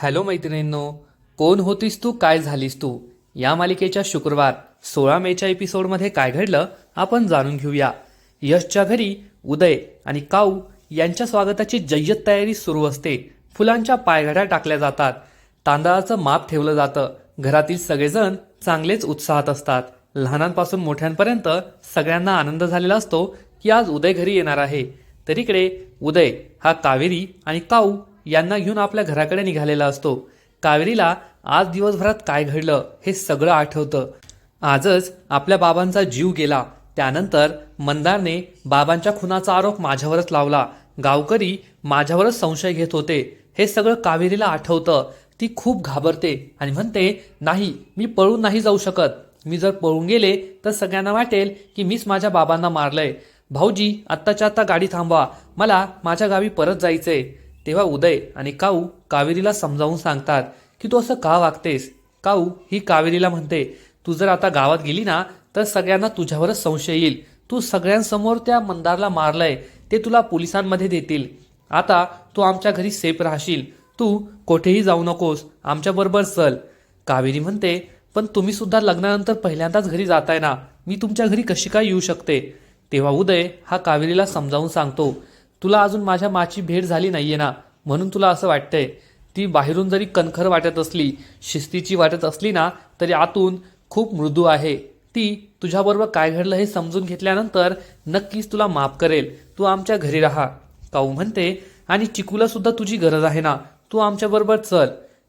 Hello मैत्रिणींनो कोण होतीस तू काय झालीस तू? या मालिकेच्या शुक्रवार सोळा मेच्या एपिसोडमध्ये काय घडलं आपण जाणून घेऊया. यशच्या घरी उदय आणि काऊ यांच्या स्वागताची जय्यत तयारी सुरू असते. फुलांच्या पायघड्या टाकल्या जातात. तांदळाचं माप ठेवलं जातं. घरातील सगळेजण चांगलेच उत्साहात असतात. लहानांपासून मोठ्यांपर्यंत सगळ्यांना आनंद झालेला असतो की आज उदय घरी येणार आहे. तर इकडे उदय हा कावेरी आणि काऊ यांना घेऊन आपल्या घराकडे निघालेला असतो. कावेरीला आज दिवसभरात काय घडलं हे सगळं आठवतं. आजच आपल्या बाबांचा जीव गेला. त्यानंतर मंदारने बाबांच्या खुनाचा आरोप माझ्यावरच लावला. गावकरी माझ्यावरच संशय घेत होते. हे सगळं कावेरीला आठवतं. ती खूप घाबरते आणि म्हणते नाही मी पळून नाही जाऊ शकत. मी जर पळून गेले तर सगळ्यांना वाटेल की मीच माझ्या बाबांना मारलंय. भाऊजी आत्ताच्या आत्ता गाडी थांबवा. मला माझ्या गावी परत जायचंय. तेव्हा उदय आणि काऊ कावेरीला समजावून सांगतात की तू असं का वागतेस? काऊ ही कावेरीला म्हणते तू जर आता गावात गेली ना तर सगळ्यांना तुझ्यावरच संशय येईल. तू सगळ्यांसमोर त्या मंदारला मारलंय ते तुला पोलिसांमध्ये देतील. आता तू आमच्या घरी सेफ राहशील. तू कोठेही जाऊ नकोस. आमच्याबरोबर चल. कावेरी म्हणते पण तुम्ही सुद्धा लग्नानंतर पहिल्यांदाच घरी जाताय ना? मी तुमच्या घरी कशी काय येऊ शकते? तेव्हा उदय हा कावेरीला समजावून सांगतो तुला अजून माझ्या माची भेट झाली नाहीये ना? म्हणून तुला असं वाटतंय ती बाहेरून जरी कणखर वाटत असली शिस्तीची वाटत असली ना तरी आतून खूप मृदू आहे. ती तुझ्याबरोबर काय घडलं हे समजून घेतल्यानंतर नक्कीच तुला माफ करेल. तू आमच्या घरी राहा. काऊ म्हणते आणि चिकूला सुद्धा तुझी गरज आहे ना. तू आमच्याबरोबर चल.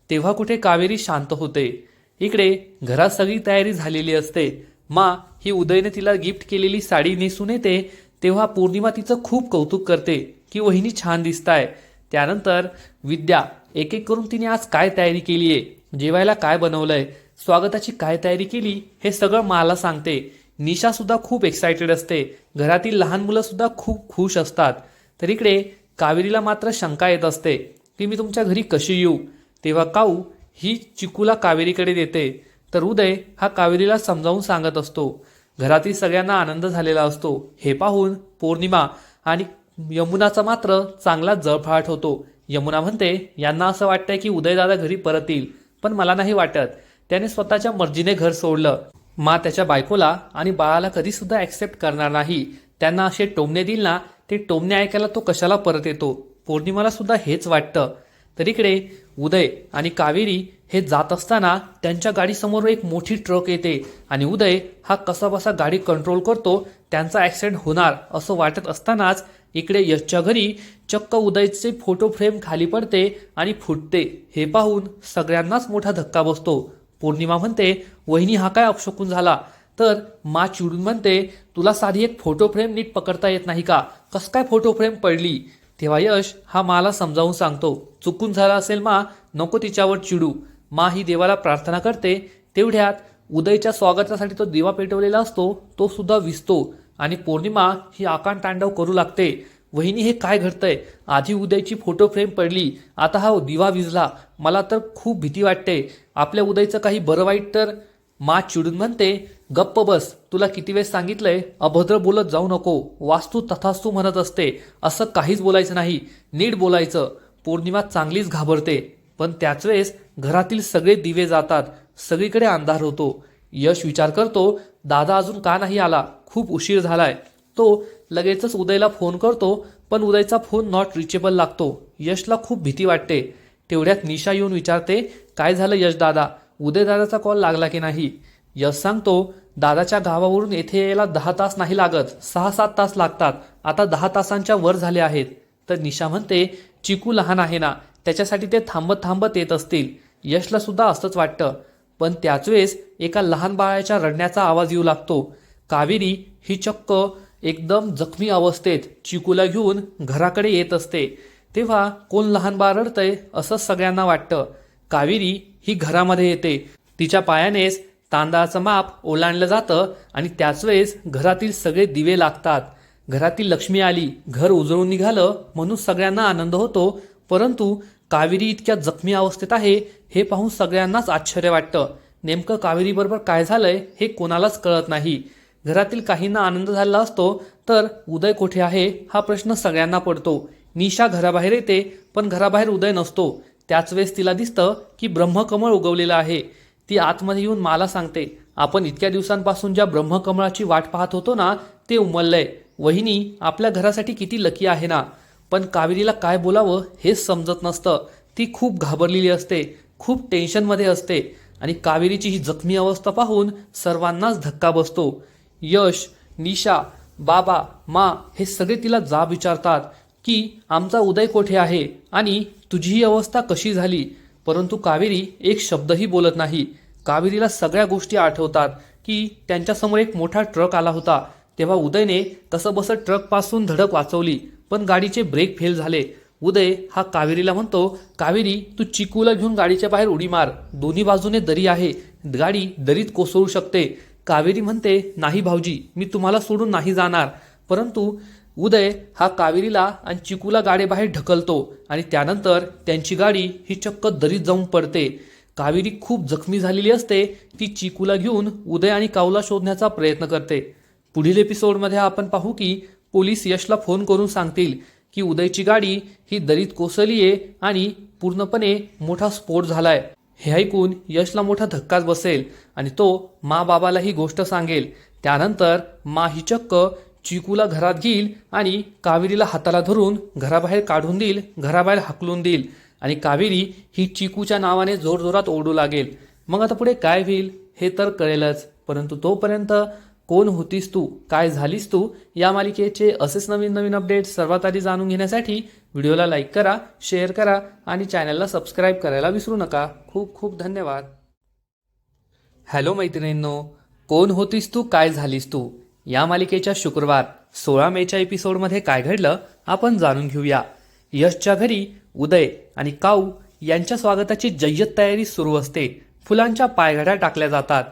तेव्हा कुठे कावेरी शांत होते. इकडे घरात सगळी तयारी झालेली असते. मा ही उदयने तिला गिफ्ट केलेली साडी नेसून येते तेव्हा पौर्णिमा तिचं खूप कौतुक करते. की वहिनी छान दिसताय. त्यानंतर विद्या एक एक करून तिने आज काय तयारी केली आहे? जेवायला काय बनवलंय? स्वागताची काय तयारी केली? हे सगळं मला सांगते. निशा सुद्धा खूप एक्सायटेड असते. घरातील लहान मुलं सुद्धा खूप खुश असतात. तर इकडे कावेरीला मात्र शंका येत असते की मी तुमच्या घरी कशी येऊ? तेव्हा काऊ ही चिकूला कावेरीकडे देते. तर उदय हा कावेरीला समजावून सांगत असतो. घरातील सगळ्यांना आनंद झालेला असतो. हे पाहून पौर्णिमा आणि यमुनाचा मात्र चांगला जळफाट होतो. यमुना म्हणते यांना असं वाटतंय की उदयदादा घरी परत येईल पण मला नाही वाटत. त्याने स्वतःच्या मर्जीने घर सोडलं. मा त्याच्या बायकोला आणि बाळाला कधी सुद्धा ऍक्सेप्ट करणार नाही. त्यांना असे टोमणे देईल ना ते टोमणे ऐकायला तो कशाला परत येतो? पौर्णिमाला सुद्धा हेच वाटतं. तर इकडे उदय आणि कावेरी हे जात असताना त्यांच्या गाडीसमोर एक मोठी ट्रक येते आणि उदय हा कसाबसा गाडी कंट्रोल करतो त्यांचा ऍक्सिडेंट होणार असं वाटत असतानाच इकडे यशच्या घरी चक्क उदयचे फोटो फ्रेम खाली पडते आणि फुटते. हे पाहून सगळ्यांनाच मोठा धक्का बसतो. पौर्णिमा म्हणते वहिनी हा काय अपशकून झाला? तर मा चिडून म्हणते तुला साधी एक फोटो फ्रेम नीट पकडता येत नाही का? कस काय फोटो फ्रेम पडली? तेव्हा यश हा माला समजावून सांगतो चुकून झाला असेल मा नको तिच्यावर चिडू. मा ही देवाला प्रार्थना करते. तेवढ्यात उदयच्या स्वागतासाठी तो दिवा पेटवलेला असतो तो सुद्धा विसतो. आणि पौर्णिमा ही आकांड तांडव करू लागते. वहिनी हे काय घडतंय? आधी उदयची फोटो फ्रेम पडली. आता हा दिवा विजला. मला तर खूप भीती वाटते. आपल्या उदयचं काही बरं वाईट तर? मा चिडून म्हणते गप्प बस. तुला किती वेळ सांगितलंय? अभद्र बोलत जाऊ नको. वास्तू तथास्तू म्हणत असते. असं काहीच बोलायचं नाही. नीट बोलायचं. पौर्णिमा चांगलीच घाबरते. पण त्याच वेळेस घरातील सगळे दिवे जातात. सगळीकडे अंधार होतो. यश विचार करतो दादा अजून का नाही आला? खूप उशीर झालाय. तो लगेचच उदयला फोन करतो पण उदयचा फोन नॉट रिचेबल लागतो. यशला खूप भीती वाटते. तेवढ्यात निशा येऊन विचारते काय झालं यश दादा? उदय दादाचा कॉल लागला की नाही? यश सांगतो दादाच्या गावावरून येथे यायला दहा तास नाही लागत. सहा सात तास लागतात. आता दहा तासांच्या वर झाले आहेत. तर निशा म्हणते चिकू लहान आहे ना. त्याच्यासाठी ते थांबत थांबत येत असतील. यशला सुद्धा असंच वाटतं. पण त्याच वेळेस एका लहान बाळाच्या रडण्याचा आवाज येऊ लागतो. कावेरी ही चक्क एकदम जखमी अवस्थेत चिकूला घेऊन घराकडे येत असते. तेव्हा कोण लहान बाळ रडतंय असं सगळ्यांना वाटतं. कावेरी ही घरामध्ये येते. तिच्या पायानेच तांदळाचं माप ओलांडलं जातं आणि त्याच वेळेस घरातील सगळे दिवे लागतात. घरातील लक्ष्मी आली घर उजळून निघालं म्हणून सगळ्यांना आनंद होतो. परंतु कावेरी इतक्या जखमी अवस्थेत आहे हे पाहून सगळ्यांनाच आश्चर्य वाटतं. नेमकं कावेरीबरोबर काय झालंय हे कोणालाच कळत नाही. घरातील काहींना आनंद झाला असतो तर उदय कुठे आहे हा प्रश्न सगळ्यांना पडतो. निशा घराबाहेर येते पण घराबाहेर उदय नसतो. त्याच वेळेस तिला दिसतं की ब्रह्मकमळ उगवलेलं आहे. ती आतमध्ये येऊन मला सांगते आपण इतक्या दिवसांपासून ज्या ब्रह्मकमळाची वाट पाहत होतो ना ते उमललंय. वहिनी आपल्या घरासाठी किती लकी आहे ना. पण कावेरीला काय बोलावं हेच समजत नसतं. ती खूप घाबरलेली असते खूप टेन्शनमध्ये असते. आणि कावेरीची ही जखमी अवस्था पाहून सर्वांनाच धक्का बसतो. यश निशा बाबा मा हे सगळे तिला जाब विचारतात की आमचा उदय कोठे आहे आणि तुझी ही अवस्था कशी झाली? परंतु कावेरी एक शब्दही बोलत नाही. कावेरीला सगळ्या गोष्टी आठवतात की त्यांच्यासमोर एक मोठा ट्रक आला होता. तेव्हा उदयने कसंबसं ट्रकपासून धडक वाचवली पण गाडीचे ब्रेक फेल झाले. उदय हा कावेरीला म्हणतो कावेरी तू चिकूला घेऊन गाडीच्या बाहेर उडी मार. दोन्ही बाजूने दरी आहे. गाडी दरीत कोसळू शकते. कावेरी म्हणते नाही भाऊजी मी तुम्हाला सोडून नाही जाणार. परंतु उदय हा कावेरीला आणि चिकूला गाडीबाहेर ढकलतो आणि त्यानंतर त्यांची गाडी ही चक्क दरीत जाऊन पडते. कावेरी खूप जखमी झालेली असते ती चिकूला घेऊन उदय आणि काऊला शोधण्याचा प्रयत्न करते. पुढील एपिसोडमध्ये आपण पाहू की पोलीस यशला फोन करून सांगतील की उदयची गाडी ही दरीत कोसळलीये आणि पूर्णपणे मोठा स्फोट झालाय. हे ऐकून यशला मोठा धक्काच बसेल आणि तो मा बाबाला ही गोष्ट सांगेल. त्यानंतर मा ही चक्क चिकूला घरात घेईल आणि कावेरीला हाताला धरून घराबाहेर काढून देईल घराबाहेर हाकलून देईल आणि कावेरी ही चिकूच्या नावाने जोरजोरात ओरडू लागेल. मग आता पुढे काय होईल हे तर कळेलच परंतु तोपर्यंत कोण होतीस तू? काय झालीस तू? या मालिकेचे असेच नवीन नवीन अपडेट सर्वात आधी जाणून घेण्यासाठी व्हिडिओला लाईक करा शेअर करा आणि चॅनलला सबस्क्राईब करायला विसरू नका. खूप खूप धन्यवाद. हॅलो मैत्रिणींनो कोण होतीस तू? काय झालीस तू? या मालिकेच्या शुक्रवार सोळा मेच्या एपिसोडमध्ये काय घडलं? आपण जाणून घेऊया. यशच्या घरी उदय आणि काऊ यांच्या स्वागताची जय्यत तयारी सुरू असते. फुलांच्या पायघड्या टाकल्या जातात.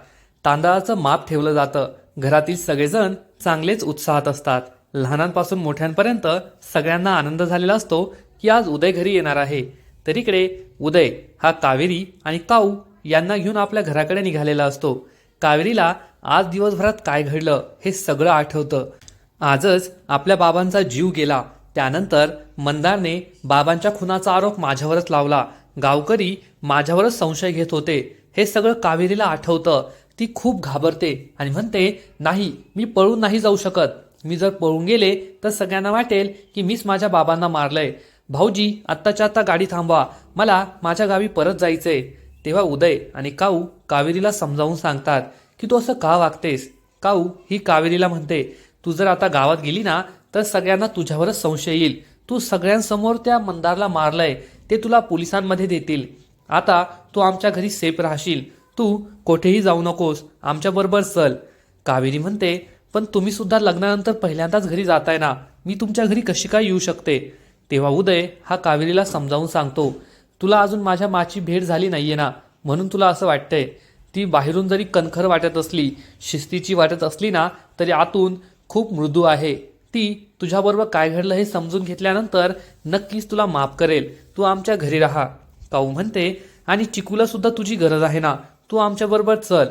तांदळाचं माप ठेवलं जातं. घरातील सगळेजण चांगलेच उत्साहात असतात. लहानांपासून मोठ्यांपर्यंत सगळ्यांना आनंद झालेला असतो की आज उदय घरी येणार आहे. तर इकडे उदय हा कावेरी आणि काऊ यांना घेऊन आपल्या घराकडे निघालेला असतो. कावेरीला आज दिवसभरात काय घडलं हे सगळं आठवतं. आजच आपल्या बाबांचा जीव गेला. त्यानंतर मंदारने बाबांच्या खुनाचा आरोप माझ्यावरच लावला. गावकरी माझ्यावरच संशय घेत होते. हे सगळं कावेरीला आठवतं. ती खूप घाबरते आणि म्हणते नाही मी पळून नाही जाऊ शकत. मी जर पळून गेले तर सगळ्यांना वाटेल की मीच माझ्या बाबांना मारलंय. भाऊजी आत्ताच्या आत्ता गाडी थांबवा. मला माझ्या गावी परत जायचंय. तेव्हा उदय आणि काऊ कावेरीला समजावून सांगतात की तू असं का वागतेस? काऊ ही कावेरीला म्हणते तू जर आता गावात गेली ना तर सगळ्यांना तुझ्यावरच संशय येईल. तू सगळ्यांसमोर त्या मंदारला मारलंय. ते तुला पोलिसांमध्ये देतील. आता तू आमच्या घरी सेफ राहशील. तू कोठेही जाऊ नकोस आमच्याबरोबर चल. कावेरी म्हणते पण तुम्ही सुद्धा लग्नानंतर पहिल्यांदाच घरी जाताय ना? मी तुमच्या घरी कशी काय येऊ शकते? तेव्हा उदय हा कावेरीला समजावून सांगतो तुला अजून माझ्या माची भेट झाली नाहीये ना? म्हणून तुला असं वाटतंय. ती बाहेरून जरी कणखर वाटत असली शिस्तीची वाटत असली ना तरी आतून खूप मृदू आहे. ती तुझ्याबरोबर काय घडलं हे समजून घेतल्यानंतर नक्कीच तुला माफ करेल. तू आमच्या घरी राहा. काऊ म्हणते आणि चिकूला सुद्धा तुझी गरज आहे ना? तू आमच्याबरोबर चल.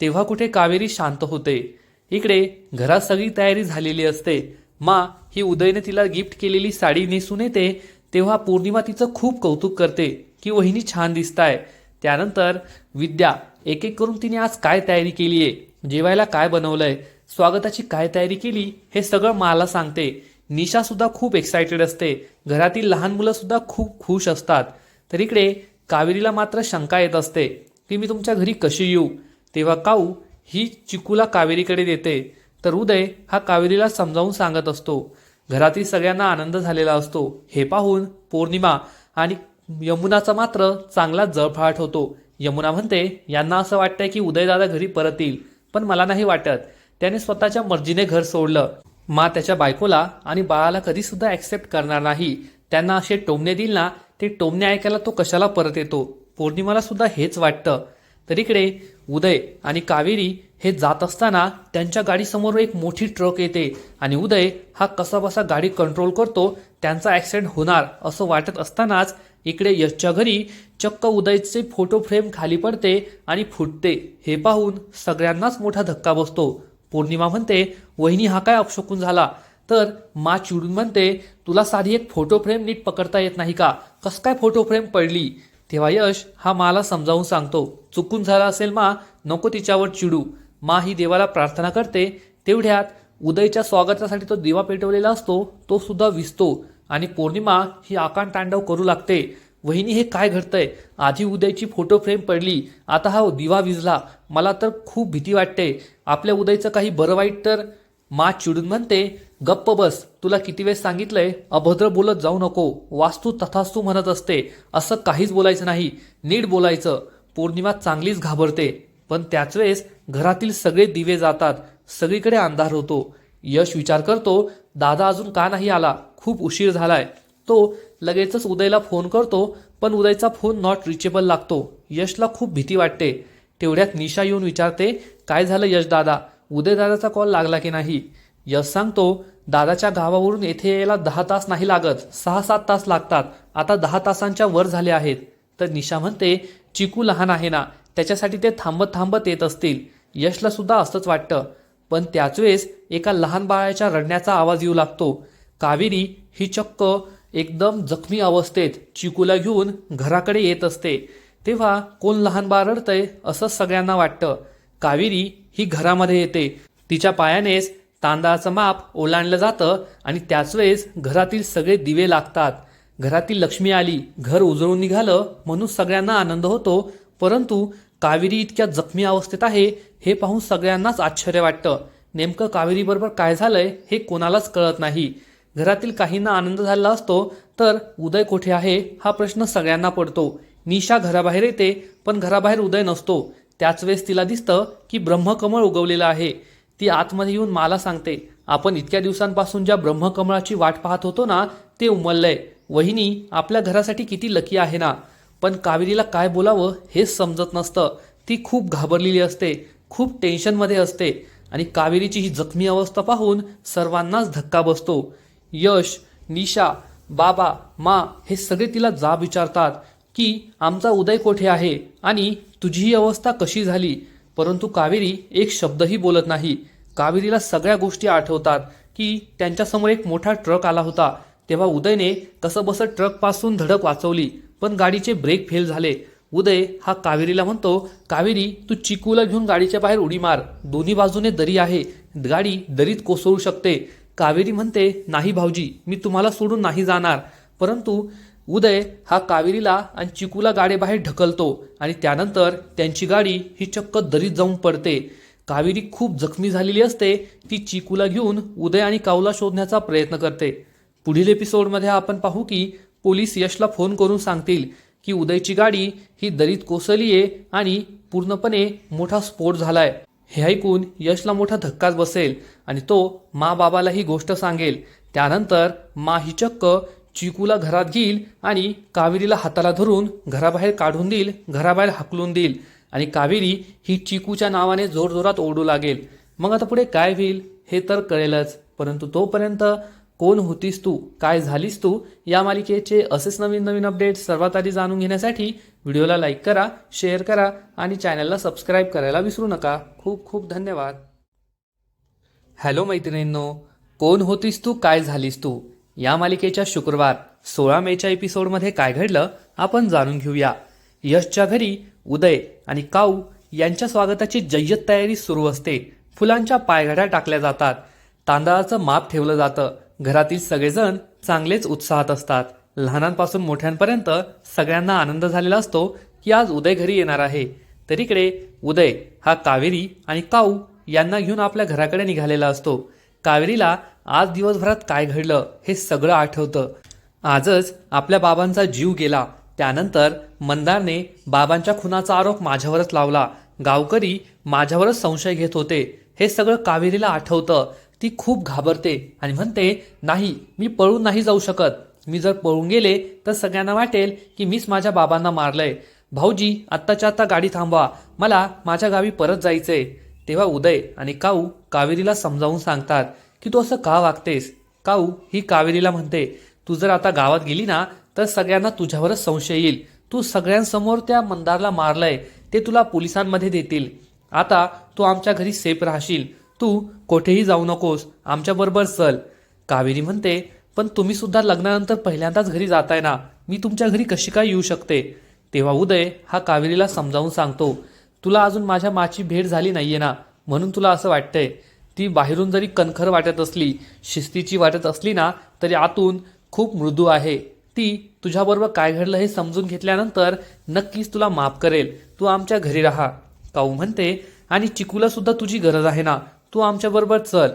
तेव्हा कुठे कावेरी शांत होते. इकडे घरात सगळी तयारी झालेली असते. मा ही उदयने तिला गिफ्ट केलेली साडी नेसून येते. तेव्हा पौर्णिमा तिचं खूप कौतुक करते. की वहिनी छान दिसताय. त्यानंतर विद्या एक एक करून तिने आज काय तयारी केली आहे? जेवायला काय बनवलंय? स्वागताची काय तयारी केली? हे सगळं मला सांगते. निशा सुद्धा खूप एक्सायटेड असते. घरातील लहान मुलं सुद्धा खूप खुश असतात. तर इकडे कावेरीला मात्र शंका येत असते. की मी तुमच्या घरी कशी येऊ? तेव्हा काऊ ही चिकूला कावेरीकडे देते. तर उदय हा कावेरीला समजावून सांगत असतो. घरातील सगळ्यांना आनंद झालेला असतो. हे पाहून पौर्णिमा आणि यमुनाचा मात्र चांगला जळफळाट होतो. यमुना म्हणते यांना असं वाटतंय की उदयदादा घरी परत येईल पण मला नाही वाटत. त्याने स्वतःच्या मर्जीने घर सोडलं. मा त्याच्या बायकोला आणि बाळाला कधी सुद्धा ऍक्सेप्ट करणार नाही. त्यांना असे टोमणे देईल ना ते टोमणे ऐकायला तो कशाला परत येतो? पौर्णिमाला सुद्धा हेच वाटतं. तर इकडे उदय आणि कावेरी हे जात असताना त्यांच्या गाडीसमोर एक मोठी ट्रक येते आणि उदय हा कसाबसा गाडी कंट्रोल करतो त्यांचा ॲक्सिडेंट होणार असं वाटत असतानाच इकडे यशच्या घरी चक्क उदयचे फोटो फ्रेम खाली पडते आणि फुटते. हे पाहून सगळ्यांनाच मोठा धक्का बसतो. पौर्णिमा म्हणते वहिनी हा काय अपशकून झाला? तर मा चिडून म्हणते तुला साधी एक फोटो फ्रेम नीट पकडता येत नाही का? कस काय फोटो फ्रेम पडली? तेव्हा यश हा माला समजावून सांगतो चुकून झाला असेल मा नको तिच्यावर चिडू. मा ही देवाला प्रार्थना करते तेवढ्यात उदयच्या स्वागतासाठी तो दिवा पेटवलेला असतो तो सुद्धा विसतो आणि पौर्णिमा ही आकांड तांडव करू लागते. वहिनी हे काय घडतंय? आधी उदयची फोटो फ्रेम पडली आता हा दिवा विजला. मला तर खूप भीती वाटते. आपल्या उदयचं काही बरं वाईट तर मा चिडून म्हणते गप्प बस तुला किती वेळ सांगितलंय? अभद्र बोलत जाऊ नको. वास्तू तथास्तू म्हणत असते. असं काहीच बोलायचं नाही. नीट बोलायचं. पौर्णिमा चांगलीच घाबरते. पण त्याच वेळेस घरातील सगळे दिवे जातात. सगळीकडे अंधार होतो. यश विचार करतो दादा अजून का नाही आला? खूप उशीर झालाय. तो लगेचच उदयला फोन करतो पण उदयचा फोन नॉट रिचेबल लागतो. यशला खूप भीती वाटते. तेवढ्यात निशा येऊन विचारते काय झालं यश दादा? उदय दादाचा कॉल लागला की नाही? यश सांगतो दादाच्या गावावरून येथे यायला दहा तास नाही लागत सहा सात तास लागतात. आता दहा तासांच्या वर झाले आहेत. तर निशा म्हणते चिकू लहान आहे ना त्याच्यासाठी ते थांबत थांबत येत असतील. यशला सुद्धा असंच वाटतं. पण त्याच वेळेस एका लहान बाळाच्या रडण्याचा आवाज येऊ लागतो. कावेरी ही चक्क एकदम जखमी अवस्थेत चिकूला घेऊन घराकडे येत असते. तेव्हा कोण लहान बाळ रडतंय असं सगळ्यांना वाटतं. कावेरी ही घरामध्ये येते. तिच्या पायानेच तांदळाचं माप ओलांडलं जातं आणि त्याच वेळेस घरातील सगळे दिवे लागतात. घरातील लक्ष्मी आली घर उजळून निघालं म्हणून सगळ्यांना आनंद होतो परंतु कावेरी इतक्या जखमी अवस्थेत आहे हे पाहून सगळ्यांनाच आश्चर्य वाटतं. नेमकं कावेरीबरोबर काय झालंय हे कोणालाच कळत नाही. घरातील काहींना आनंद झाला असतो तर उदय कोठे आहे हा प्रश्न सगळ्यांना पडतो. निशा घराबाहेर येते पण घराबाहेर उदय नसतो. त्याच वेळेस तिला दिसतं की ब्रह्मकमळ उगवलेलं आहे. ती आतमध्ये येऊन मला सांगते आपण इतक्या दिवसांपासून ज्या ब्रह्मकमळाची वाट पाहत होतो ना ते उमललंय. वहिनी आपल्या घरासाठी किती लकी आहे ना. पण कावेरीला काय बोलावं हेच समजत नसतं. ती खूप घाबरलेली असते खूप टेन्शनमध्ये असते आणि कावेरीची ही जखमी अवस्था पाहून सर्वांनाच धक्का बसतो. यश निशा बाबा मा हे सगळे तिला जाब विचारतात की आमचा उदय कोठे आहे आणि तुझी ही अवस्था कशी झाली? परंतु कावेरी एक शब्दही बोलत नाही. कावेरीला सगळ्या गोष्टी आठवतात की त्यांच्यासमोर एक मोठा ट्रक आला होता. तेव्हा उदयने कसं बसं ट्रकपासून धडक वाचवली पण गाडीचे ब्रेक फेल झाले. उदय हा कावेरीला म्हणतो कावेरी तू चिकूला घेऊन गाडीच्या बाहेर उडी मार. दोन्ही बाजूने दरी आहे. गाडी दरीत कोसळू शकते. कावेरी म्हणते नाही भाऊजी मी तुम्हाला सोडून नाही जाणार. परंतु उदय हा कावेरीला आणि चिकूला गाडीबाहेर ढकलतो आणि त्यानंतर त्यांची गाडी ही चक्क दरीत जाऊन पडते. कावेरी खूप जखमी झालेली असते ती चिकूला घेऊन उदय आणि काऊला शोधण्याचा प्रयत्न करते. पुढील एपिसोडमध्ये आपण पाहू की पोलीस यशला फोन करून सांगतील की उदयची गाडी ही दरीत कोसळलीये आणि पूर्णपणे मोठा स्फोट झालाय. हे ऐकून यशला मोठा धक्काच बसेल आणि तो मा बाबाला ही गोष्ट सांगेल. त्यानंतर मा ही चक्क चिकूला घरात घेईल आणि कावेरीला हाताला धरून घराबाहेर काढून देईल घराबाहेर हाकलून देईल. आणि कावेरी ही चिकूच्या नावाने जोरजोरात ओढू लागेल. मग आता पुढे काय होईल? हे तर कळेलच. परंतु तोपर्यंत कोण होतीस तू? काय झालीस तू? या मालिकेचे असेच नवीन नवीन अपडेट सर्वात आधी जाणून घेण्यासाठी व्हिडिओला लाईक करा शेअर करा आणि चॅनलला सबस्क्राईब करायला विसरू नका. खूप खूप धन्यवाद. हॅलो मैत्रिणींनो कोण होतीस तू? काय झालीस तू? या मालिकेच्या शुक्रवार सोळा मेच्या एपिसोडमध्ये काय घडलं आपण जाणून घेऊया. यशच्या घरी उदय आणि काऊ यांच्या स्वागताची जय्यत तयारी सुरू असते. फुलांच्या पायघड्या टाकल्या जातात. तांदळाचं माप ठेवलं जातं. घरातील सगळेजण चांगलेच उत्साहात असतात. लहानांपासून मोठ्यांपर्यंत सगळ्यांना आनंद झालेला असतो की आज उदय घरी येणार आहे. तर इकडे उदय हा कावेरी आणि काऊ यांना घेऊन आपल्या घराकडे निघालेला असतो. कावेरीला आज दिवसभरात काय घडलं हे सगळं आठवतं. आजच आपल्या बाबांचा जीव गेला. त्यानंतर मंदारने बाबांच्या खुनाचा आरोप माझ्यावरच लावला. गावकरी माझ्यावरच संशय घेत होते. हे सगळं कावेरीला आठवतं. ती खूप घाबरते आणि म्हणते नाही मी पळून नाही जाऊ शकत. मी जर पळून गेले तर सगळ्यांना वाटेल की मीच माझ्या बाबांना मारलंय. भाऊजी आत्ताच्या आत्ता गाडी थांबवा. मला माझ्या गावी परत जायचंय. तेव्हा उदय आणि काऊ कावेरीला समजावून सांगतात की तू असं का वागतेस? काऊ? ही कावेरीला म्हणते तू जर आता गावात गेली ना तर सगळ्यांना तुझ्यावरच संशय येईल. तू सगळ्यांसमोर त्या मंदारला मारलंय ते तुला पोलिसांमध्ये देतील. आता तू आमच्या घरी सेफ राहशील. तू कोठेही जाऊ नकोस. आमच्याबरोबर चल. कावेरी म्हणते पण तुम्ही सुद्धा लग्नानंतर पहिल्यांदाच घरी जाताय ना? मी तुमच्या घरी कशी काय येऊ शकते? तेव्हा उदय हा कावेरीला समजावून सांगतो तुला अजून माझ्या माची भेट झाली नाहीये ना? म्हणून तुला असं वाटतंय. ती बाहेरून जरी कणखर वाटत असली शिस्तीची वाटत असली ना तरी आतून खूप मृदू आहे. ती तुझ्याबरोबर काय घडलं हे समजून घेतल्यानंतर नक्कीच तुला माफ करेल. तू आमच्या घरी राहा. काऊ म्हणते आणि चिकूला सुद्धा तुझी गरज आहे ना. तू आमच्याबरोबर चल.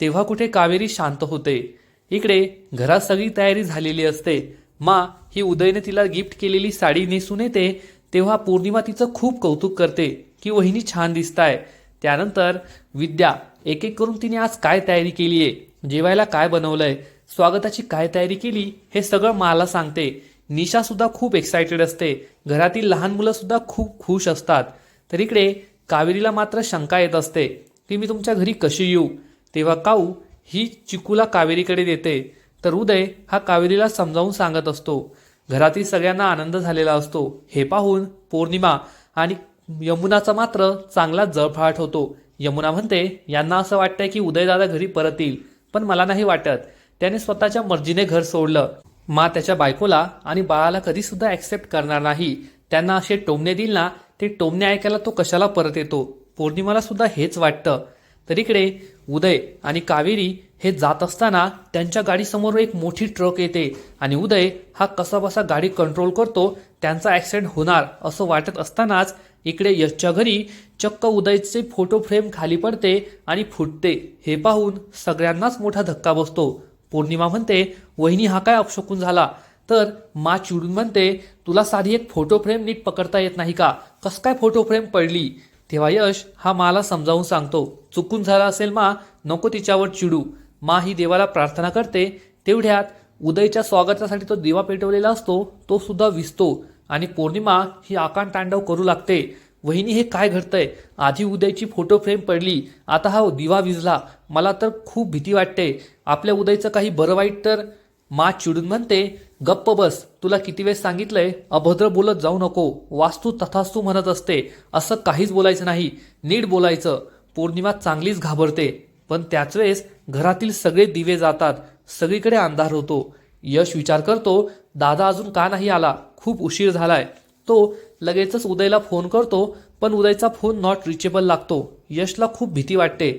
तेव्हा कुठे कावेरी शांत होते. इकडे घरात सगळी तयारी झालेली असते. मा ही उदयने तिला गिफ्ट केलेली साडी नेसून येते तेव्हा पौर्णिमा तिचं खूप कौतुक करते. की वहिनी छान दिसताय. त्यानंतर विद्या एक एक करून तिने आज काय तयारी केली आहे? जेवायला काय बनवलंय? स्वागताची काय तयारी केली? हे सगळं मला सांगते. निशा सुद्धा खूप एक्सायटेड असते. घरातील लहान मुलं सुद्धा खूप खुश असतात. तर इकडे कावेरीला मात्र शंका येत असते. की मी तुमच्या घरी कशी येऊ? तेव्हा काऊ ही चिकूला कावेरीकडे देते. तर उदय हा कावेरीला समजावून सांगत असतो. घरातील सगळ्यांना आनंद झालेला असतो. हे पाहून पौर्णिमा आणि यमुनाचा मात्र चांगला जळफाट होतो. यमुना म्हणते यांना असं वाटतंय की उदयदादा घरी परत येईल पण मला नाही वाटत. त्याने स्वतःच्या मर्जीने घर सोडलं. मा त्याच्या बायकोला आणि बाळाला कधी सुद्धा ऍक्सेप्ट करणार नाही. त्यांना असे टोमणे देईल ना ते टोमणे ऐकायला तो कशाला परत येतो? पौर्णिमाला सुद्धा हेच वाटतं. तर इकडे उदय आणि कावेरी हे जात असताना त्यांच्या गाडीसमोर एक मोठी ट्रक येते आणि उदय हा कसाबसा गाडी कंट्रोल करतो त्यांचा ऍक्सिडेंट होणार असं वाटत असतानाच इकडे यशच्या घरी चक्क उदयचे फोटो फ्रेम खाली पडते आणि फुटते. हे पाहून सगळ्यांनाच मोठा धक्का बसतो. पौर्णिमा म्हणते वहिनी हा काय अपशकून झाला? तर मा चिडून म्हणते तुला साधी एक फोटो फ्रेम नीट पकडता येत नाही का? कस काय फोटो फ्रेम पडली? तेव्हा यश हा माला समजावून सांगतो चुकून झाला असेल मा नको तिच्यावर चिडू. मा ही देवाला प्रार्थना करते. तेवढ्यात उदयच्या स्वागतासाठी तो दिवा पेटवलेला असतो तो सुद्धा विसतो आणि पौर्णिमा ही आकांड तांडव करू लागते. वहिनी हे काय घडतंय? आधी उदयची फोटो फ्रेम पडली. आता हा दिवा विजला. मला तर खूप भीती वाटते. आपल्या उदयचं काही बरं वाईट तर? मा चिडून म्हणते गप्प बस. तुला किती वेळ सांगितलंय? अभद्र बोलत जाऊ नको. वास्तू तथास्तू म्हणत असते. असं काहीच बोलायचं नाही. नीट बोलायचं. पौर्णिमा चांगलीच घाबरते. पण त्याच वेळेस घरातील सगळे दिवे जातात. सगळीकडे अंधार होतो. यश विचार करतो दादा अजून का नाही आला? खूप उशीर झालाय. तो लगेचच उदयला फोन करतो पण उदयचा फोन नॉट रिचेबल लागतो. यशला खूप भीती वाटते.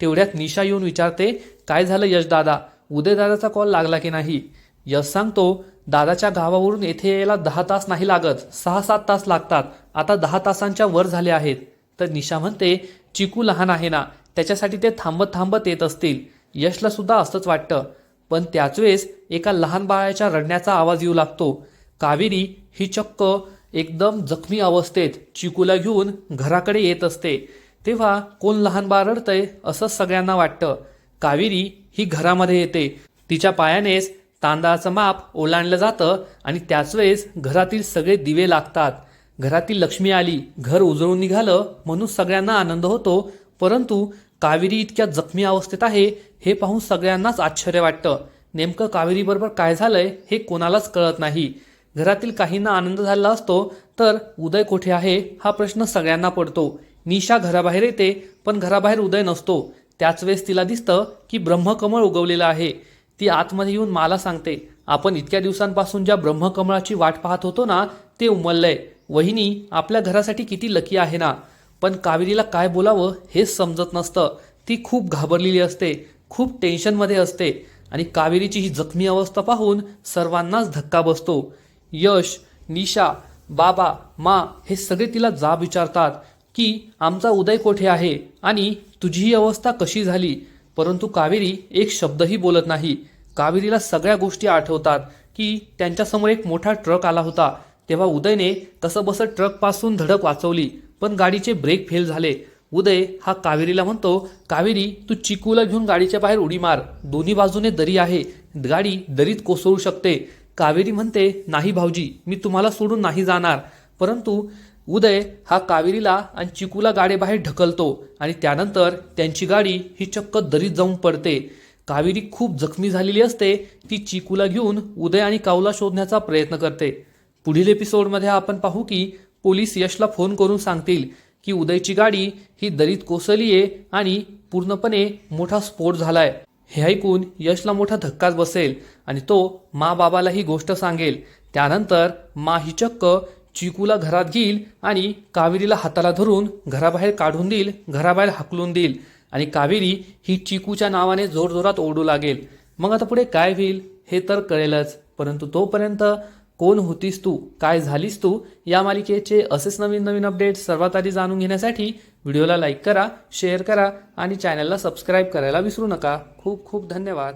तेवढ्यात निशा येऊन विचारते काय झालं यश दादा? उदय दादाचा कॉल लागला की नाही? यश सांगतो दादाच्या गावावरून येथे यायला दहा तास नाही लागत. सहा सात तास लागतात. आता दहा तासांच्या वर झाले आहेत. तर निशा म्हणते चिकू लहान आहे ना. त्याच्यासाठी ते थांबत थांबत येत असतील. यशला सुद्धा असंच वाटतं. पण त्याच वेळेस एका लहान बाळाच्या रडण्याचा आवाज येऊ लागतो. कावेरी ही चक्क एकदम जखमी अवस्थेत चिकूला घेऊन घराकडे येत असते. तेव्हा कोण लहान बाळ रडतंय असं सगळ्यांना वाटतं. कावेरी ही घरामध्ये येते. तिच्या पायानेच तांदळाचं माप ओलांडलं जातं आणि त्याच वेळेस घरातील सगळे दिवे लागतात. घरातील लक्ष्मी आली घर उजळून निघालं म्हणून सगळ्यांना आनंद होतो. परंतु कावेरी इतक्या जखमी अवस्थेत आहे हे पाहून सगळ्यांनाच आश्चर्य वाटतं. नेमकं कावेरीबरोबर काय झालंय हे कोणालाच कळत नाही. घरातील काहींना आनंद झाला असतो तर उदय कुठे आहे हा प्रश्न सगळ्यांना पडतो. निशा घराबाहेर येते पण घराबाहेर उदय नसतो. त्याच वेळेस तिला दिसतं की ब्रह्मकमळ उगवलेलं आहे. ती आतमध्ये येऊन मला सांगते आपण इतक्या दिवसांपासून ज्या ब्रह्मकमळाची वाट पाहत होतो ना ते उमललंय. वहिनी आपल्या घरासाठी किती लकी आहे ना. पण कावेरीला काय बोलावं हेच समजत नसतं. ती खूप घाबरलेली असते खूप टेन्शनमध्ये असते आणि कावेरीची ही जखमी अवस्था पाहून सर्वांनाच धक्का बसतो. यश निशा बाबा मा हे सगळे तिला जाब विचारतात की आमचा उदय कोठे आहे आणि तुझी ही अवस्था कशी झाली? परंतु कावेरी एक शब्दही बोलत नाही. कावेरीला सगळ्या गोष्टी आठवतात की त्यांच्यासमोर एक मोठा ट्रक आला होता. तेव्हा उदयने कसं बसं ट्रकपासून धडक वाचवली पण गाडीचे ब्रेक फेल झाले. उदय हा कावेरीला म्हणतो कावेरी तू चिकूला घेऊन गाडीच्या बाहेर उडी मार. दोन्ही बाजूने दरी आहे. गाडी दरीत कोसळू शकते. कावेरी म्हणते नाही भाऊजी मी तुम्हाला सोडून नाही जाणार. परंतु उदय हा कावेरीला आणि चिकूला गाडीबाहेर ढकलतो आणि त्यानंतर त्यांची गाडी ही चक्क दरीत जाऊन पडते. कावेरी खूप जखमी झालेली असते ती चिकूला घेऊन उदय आणि काऊला शोधण्याचा प्रयत्न करते. पुढील एपिसोडमध्ये आपण पाहू की पोलीस यशला फोन करून सांगतील की उदयची गाडी ही दरीत कोसळलीये आणि पूर्णपणे मोठा स्फोट झालाय. हे ऐकून यशला मोठा धक्काच बसेल आणि तो मा बाबाला ही गोष्ट सांगेल. त्यानंतर मा ही चक्क चिकूला घरात घेईल आणि कावेरीला हाताला धरून घराबाहेर काढून देईल घराबाहेर हाकलून देईल आणि कावेरी ही चिकूच्या नावाने जोरजोरात ओरडू लागेल. मग आता पुढे काय होईल हे तर कळेलच परंतु तोपर्यंत कोण होतीस तू? काय झालीस तू? या मालिकेचे असेच नवीन नवीन अपडेट्स सर्वात आधी जाणून घेण्यासाठी व्हिडिओला लाईक करा शेअर करा आणि चॅनलला सबस्क्राईब करायला विसरू नका. खूप खूप धन्यवाद.